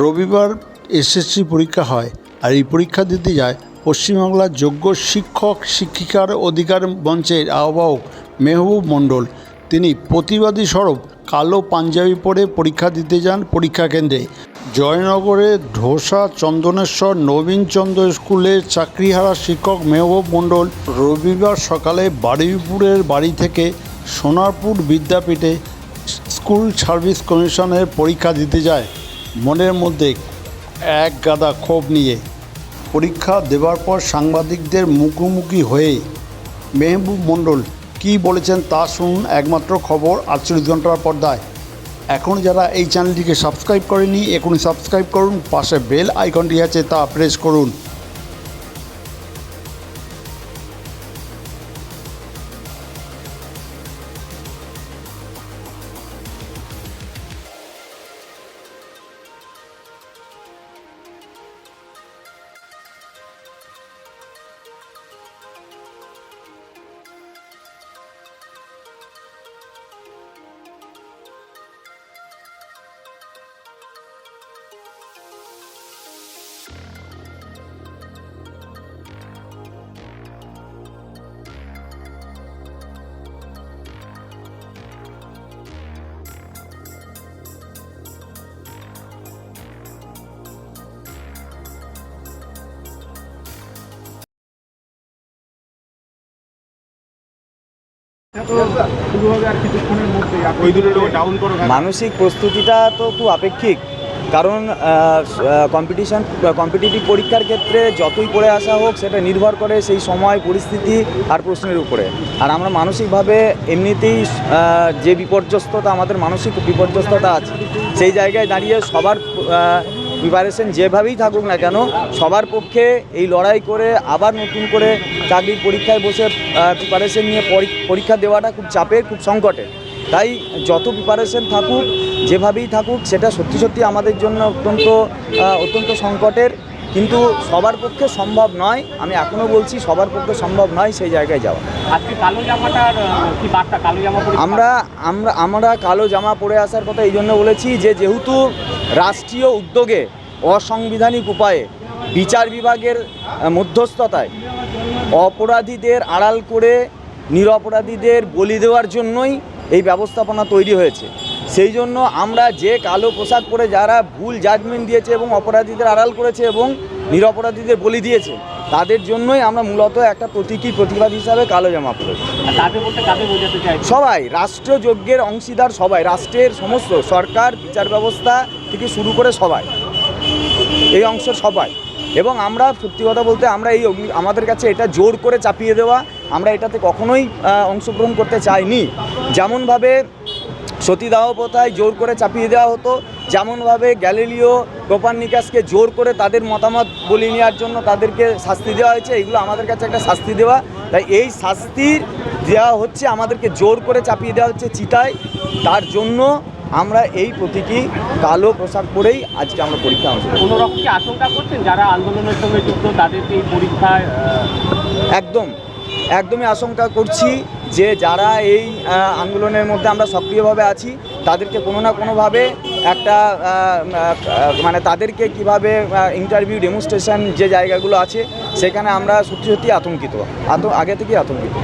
রবিবার এসএসসি পরীক্ষা হয় আর এই পরীক্ষা দিতে যায় পশ্চিমবাংলার যোগ্য শিক্ষক, শিক্ষিকার অধিকার মঞ্চের আহ্বায়ক মেহবুব মণ্ডল। তিনি প্রতিবাদী স্বরূপ কালো পাঞ্জাবি পরে পরীক্ষা দিতে যান পরীক্ষা কেন্দ্রে। জয়নগরে ধোসা চন্দনেশ্বর নবীন নবীনচন্দ্র স্কুলের চাকরিহারা শিক্ষক মেহবুব মণ্ডল রবিবার সকালে বারুইপুরের বাড়ি থেকে সোনারপুর বিদ্যাপীঠে স্কুল সার্ভিস কমিশনের পরীক্ষা দিতে যায়। মনের মধ্যে এক গাদা ক্ষোভ নিয়ে পরীক্ষা দেওয়ার পর সাংবাদিকদের মুখোমুখি হয়ে মেহবুব মণ্ডল কি বলেছেন তা শুনুন একমাত্র খবর আটচল্লিশ ঘণ্টার পর্দায়। এখন যারা এই চ্যানেলটিকে সাবস্ক্রাইব করেনি, এখনই সাবস্ক্রাইব করুন, পাশে বেল আইকনটি আছে তা প্রেস করুন। মানসিক প্রস্তুতিটা তো খুব আপেক্ষিক। কারণ কম্পিটিশন কম্পিটিটিভ পরীক্ষার ক্ষেত্রে যতই পড়ে আসা হোক, সেটা নির্ভর করে সেই সময়, পরিস্থিতি আর প্রশ্নের উপরে। আর আমরা মানসিকভাবে এমনিতেই যে বিপর্যস্ততা, আমাদের মানসিক বিপর্যস্ততা আছে, সেই জায়গায় দাঁড়িয়ে সবার প্রিপারেশন যেভাবেই থাকুক না কেন, সবার পক্ষে এই লড়াই করে আবার নতুন করে চাকরির পরীক্ষায় বসে প্রিপারেশন নিয়ে পরী- পরীক্ষা দেওয়াটা খুব চাপের, খুব সংকটের তাই যত প্রিপারেশন থাকুক, যেভাবেই থাকুক, সেটা সত্যি সত্যি আমাদের জন্য অত্যন্ত অত্যন্ত সংকটের। কিন্তু সবার পক্ষে সম্ভব নয় আমি এখনও বলছি সবার পক্ষে সম্ভব নয় সেই জায়গায় যাওয়া। আজকে কালো জামাটার কি বার্তা? কালো জামা পরে আমরা আমরা আমরা কালো জামা পরে আসার কথা এই জন্য বলেছি যে যেহেতু রাষ্ট্রীয় উদ্যোগে অসাংবিধানিক উপায়ে বিচার বিভাগের মধ্যস্থতায় অপরাধীদের আড়াল করে নিরপরাধীদের বলি দেওয়ার জন্যই এই ব্যবস্থাপনা তৈরি হয়েছে। সেই জন্য আমরা যে কালো পোশাক পরে যারা ভুল জাজমেন্ট দিয়েছে এবং অপরাধীদের আড়াল করেছে এবং নিরপরাধীদের বলি দিয়েছে তাদের জন্যই আমরা মূলত একটা প্রতীকী প্রতিবাদ হিসাবে কালো জামা চাই সবাই রাষ্ট্রযজ্ঞের অংশীদার সবাই রাষ্ট্রের সমস্ত সরকার বিচার ব্যবস্থা থেকে শুরু করে সবাই এই অংশের সবাই। এবং আমরা সত্যি কথা বলতে আমরা এই আমাদের কাছে এটা জোর করে চাপিয়ে দেওয়া আমরা এটাতে কখনোই অংশগ্রহণ করতে চাইনি। যেমনভাবে সতীদাহ প্রথায় জোর করে চাপিয়ে দেওয়া হতো। যেমনভাবে গ্যালিলিও কোপার্নিকাসকে জোর করে তাদের মতামত বলিয়ে নেওয়ার জন্য তাদেরকে শাস্তি দেওয়া হয়েছে এগুলো আমাদের কাছে একটা শাস্তি দেওয়া। তাই এই শাস্তির দেওয়া হচ্ছে আমাদেরকে জোর করে চাপিয়ে দেওয়া হচ্ছে চিতায়। তার জন্য আমরা এই প্রতীকী কালো পোশাক পরেই আজকে আমরা পরীক্ষা অংশগ্রহণ কোনো রকম আশঙ্কা করছেন? যারা আন্দোলনের সঙ্গে যুক্ত তাদেরকে এই পরীক্ষায় একদম। একদমই আশঙ্কা করছি যে যারা এই আন্দোলনের মধ্যে আমরা সক্রিয়ভাবে আছি, তাদেরকে কোনো না কোনোভাবে একটা মানে তাদেরকে কীভাবে ইন্টারভিউ ডেমনস্ট্রেশন যে জায়গাগুলো আছে, সেখানে আমরা সত্যি সত্যি আতঙ্কিত। আত, আগে থেকেই আতঙ্কিত।